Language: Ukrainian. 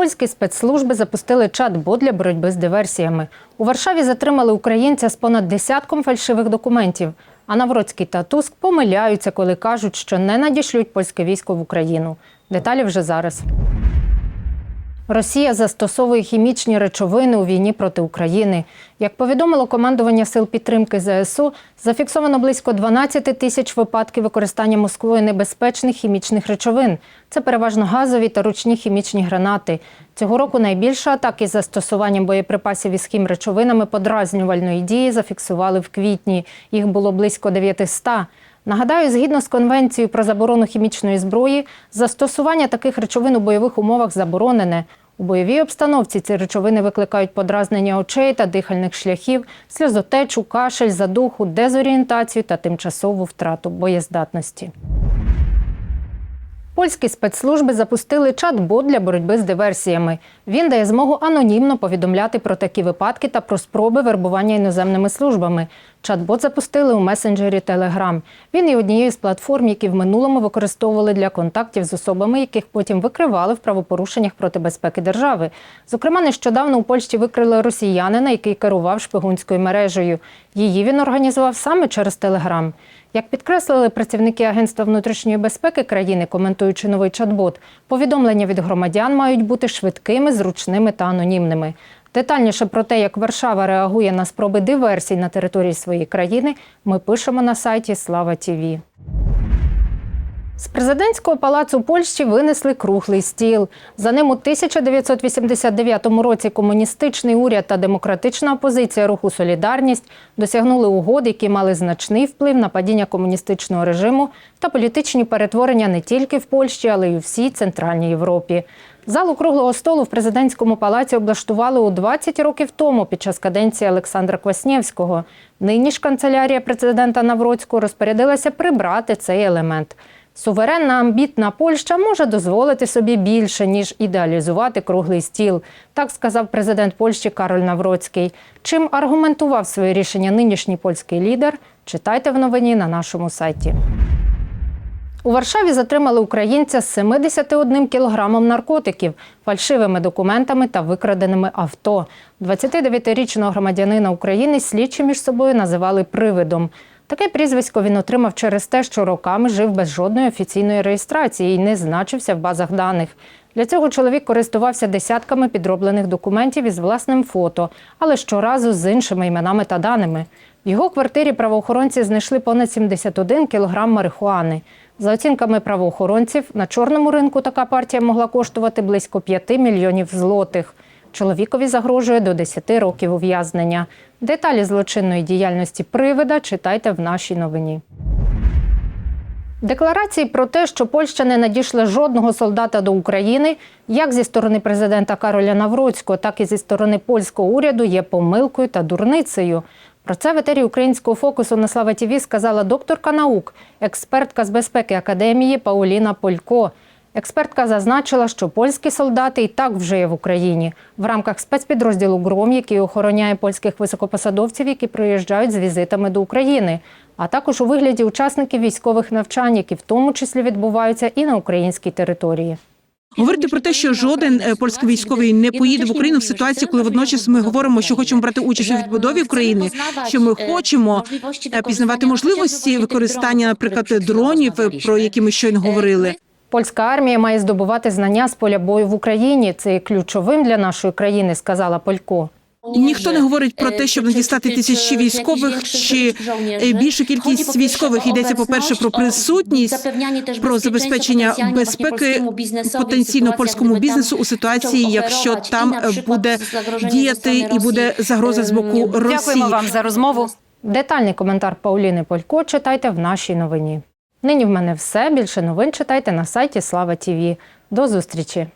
Польські спецслужби запустили чат-бот для боротьби з диверсіями. У Варшаві затримали українця з понад десятком фальшивих документів. А Навроцький та Туск помиляються, коли кажуть, що не надішлють польське військо в Україну. Деталі вже зараз. Росія застосовує хімічні речовини у війні проти України. Як повідомило командування сил підтримки ЗСУ, зафіксовано близько 12 тисяч випадків використання Москвою небезпечних хімічних речовин. Це переважно газові та ручні хімічні гранати. Цього року найбільше атак із застосуванням боєприпасів із хімречовинами подразнювальної дії зафіксували в квітні. Їх було близько 900. Нагадаю, згідно з конвенцією про заборону хімічної зброї, застосування таких речовин у бойових умовах заборонене. У бойовій обстановці ці речовини викликають подразнення очей та дихальних шляхів, сльозотечу, кашель, задуху, дезорієнтацію та тимчасову втрату боєздатності. Польські спецслужби запустили чат-бот для боротьби з диверсіями. Він дає змогу анонімно повідомляти про такі випадки та про спроби вербування іноземними службами. Чат-бот запустили у месенджері Telegram. Він є однією з платформ, які в минулому використовували для контактів з особами, яких потім викривали в правопорушеннях проти безпеки держави. Зокрема, нещодавно у Польщі викрили росіянина, який керував шпигунською мережею. Її він організував саме через Telegram. Як підкреслили працівники Агентства внутрішньої безпеки країни, коментуючи новий чат-бот, повідомлення від громадян мають бути швидкими, зручними та анонімними. Детальніше про те, як Варшава реагує на спроби диверсій на території своєї країни, ми пишемо на сайті Слава Тіві. З президентського палацу Польщі винесли круглий стіл. За ним у 1989 році комуністичний уряд та демократична опозиція руху Солідарність досягнули угод, які мали значний вплив на падіння комуністичного режиму та політичні перетворення не тільки в Польщі, але й у всій Центральній Європі. Залу круглого столу в президентському палаці облаштували у 20 років тому під час каденції Олександра Кваснєвського. Нині ж канцелярія президента Навроцького розпорядилася прибрати цей елемент. Суверенна амбітна Польща може дозволити собі більше, ніж ідеалізувати круглий стіл. Так сказав президент Польщі Кароль Навроцький. Чим аргументував своє рішення нинішній польський лідер? Читайте в новині на нашому сайті. У Варшаві затримали українця з 71 кілограмом наркотиків, фальшивими документами та викраденими авто. 29-річного громадянина України слідчі між собою називали привидом. Таке прізвисько він отримав через те, що роками жив без жодної офіційної реєстрації і не значився в базах даних. Для цього чоловік користувався десятками підроблених документів із власним фото, але щоразу з іншими іменами та даними. В його квартирі правоохоронці знайшли понад 71 кілограм марихуани. За оцінками правоохоронців, на чорному ринку така партія могла коштувати близько 5 мільйонів злотих. Чоловікові загрожує до 10 років ув'язнення. Деталі злочинної діяльності привида читайте в нашій новині. Декларації про те, що Польща не надійшла жодного солдата до України, як зі сторони президента Кароля Навроцького, так і зі сторони польського уряду, є помилкою та дурницею. Про це в етері українського фокусу на Слава ТІВІ сказала докторка наук, експертка з безпеки академії Пауліна Полько. Експертка зазначила, що польські солдати і так вже є в Україні в рамках спецпідрозділу ГРОМ, який охороняє польських високопосадовців, які приїжджають з візитами до України, а також у вигляді учасників військових навчань, які в тому числі відбуваються і на українській території. Говорити про те, що жоден е, польський військовий не поїде в Україну в ситуації, коли водночас ми говоримо, що хочемо брати участь у відбудові України, що ми хочемо е, пізнавати можливості використання, наприклад, дронів, е, про які ми щойно говорили. Польська армія має здобувати знання з поля бою в Україні. Це є ключовим для нашої країни, сказала Полько. Ніхто не говорить про те, щоб надіслати тисячі військових чи е, більшу кількість військових. Йдеться по перше про присутність, про забезпечення безпеки потенційно польському бізнесу у ситуації, якщо там е, буде діяти і буде загроза з боку Росії. Дякуємо вам за розмову. Детальний коментар Пауліни Полько читайте в нашій новині. Нині в мене все. Більше новин читайте на сайті Слава Тіві. До зустрічі!